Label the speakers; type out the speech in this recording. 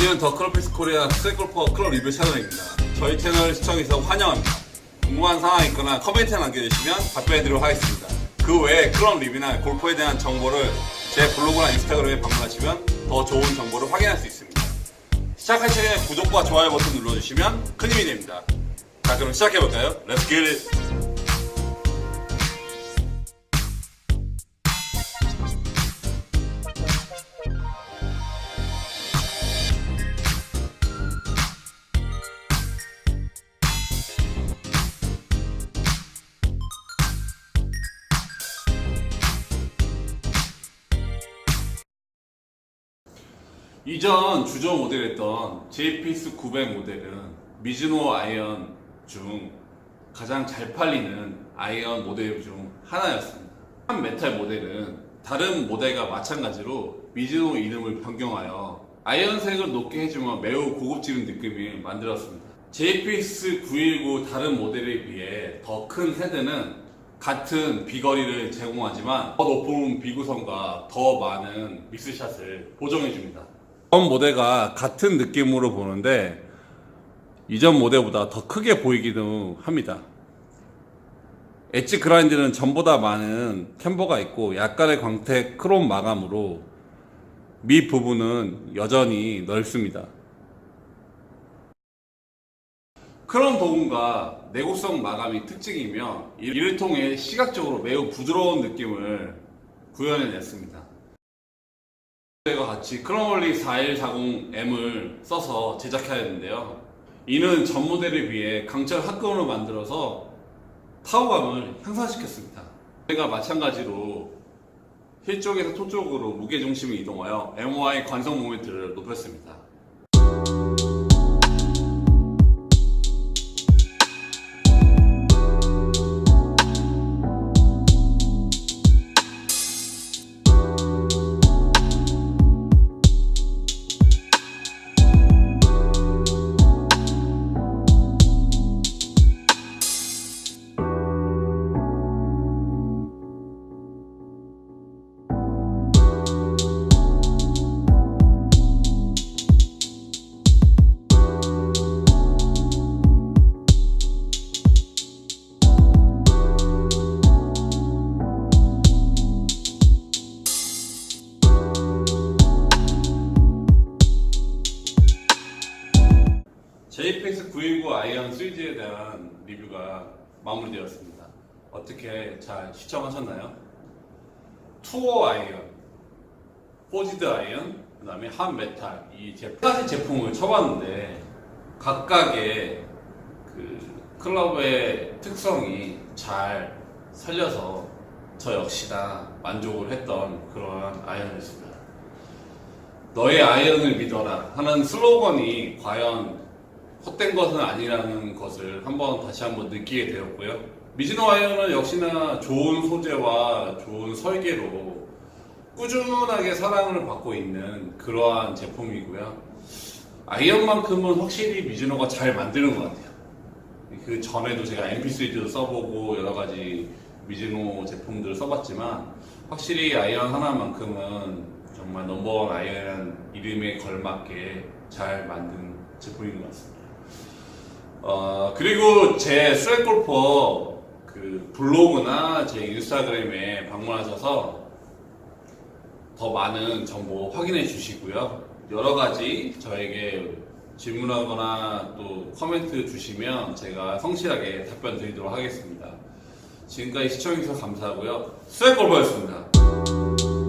Speaker 1: 여기는 더 클럽피스 코리아 스gol퍼 클럽 리뷰 채널입니다. 저희 채널 시청해주셔서 환영합니다. 궁금한 사항 있거나 커멘트 남겨주시면 답변해드리도록 하겠습니다. 그 외에 클럽 리뷰나 골프에 대한 정보를 제 블로그나 인스타그램에 방문하시면 더 좋은 정보를 확인할 수 있습니다. 시작하기 전에 구독과 좋아요 버튼 눌러주시면 큰 힘이 됩니다. 자 그럼 시작해볼까요? Get it! 이전 주저 모델했던 JPS 900 모델은 미즈노 아이언 중 가장 잘 팔리는 아이언 모델 중 하나였습니다. 한 메탈 모델은 다른 모델과 마찬가지로 미즈노 이름을 변경하여 아이언색을 높게 해주면 매우 고급지는 느낌을 만들었습니다. JPS 919 다른 모델에 비해 더 큰 헤드는 같은 비거리를 제공하지만 더 높은 비구성과 더 많은 미스샷을 보정해줍니다. 이전 모델과 같은 느낌으로 보는데 이전 모델보다 더 크게 보이기도 합니다. 엣지 그라인드는 전보다 많은 캠버가 있고 약간의 광택 크롬 마감으로 밑 부분은 여전히 넓습니다. 크롬 도금과 내구성 마감이 특징이며 이를 통해 시각적으로 매우 부드러운 느낌을 구현해냈습니다. 과 같이 크롬올리 4140M을 써서 제작하였는데요. 이는 전 모델에 비해 강철 합금으로 만들어서 타워감을 향상시켰습니다. 제가 마찬가지로 힐 쪽에서 토 쪽으로 무게 중심을 이동하여 MOI 관성 모멘트를 높였습니다. JPX 919 아이언 시리즈에 대한 리뷰가 마무리되었습니다. 어떻게 잘 시청하셨나요? 투어 아이언, 포지드 아이언, 그 다음에 한 메탈 이세 가지 제품을 쳐봤는데 각각의 그 클럽의 특성이 잘 살려서 저 역시나 만족을 했던 그러한 아이언이었습니다. 너의 아이언을 믿어라 하는 슬로건이 과연 헛된 것은 아니라는 것을 한번 다시 한번 느끼게 되었고요. 미즈노 아이언은 역시나 좋은 소재와 좋은 설계로 꾸준하게 사랑을 받고 있는 그러한 제품이고요. 아이언만큼은 확실히 미즈노가 잘 만드는 것 같아요. 그 전에도 제가 MP3도 써보고 여러 가지 미즈노 제품들을 써봤지만 확실히 아이언 하나만큼은 정말 넘버원 아이언 이름에 걸맞게 잘 만든 제품인 것 같습니다. 어, 그리고 제 스트레이트 골퍼 그 블로그나 제 인스타그램에 방문하셔서 더 많은 정보 확인해 주시고요. 여러 가지 저에게 질문하거나 또 코멘트 주시면 제가 성실하게 답변 드리도록 하겠습니다. 지금까지 시청해주셔서 감사하고요. 스트레이트 골퍼였습니다.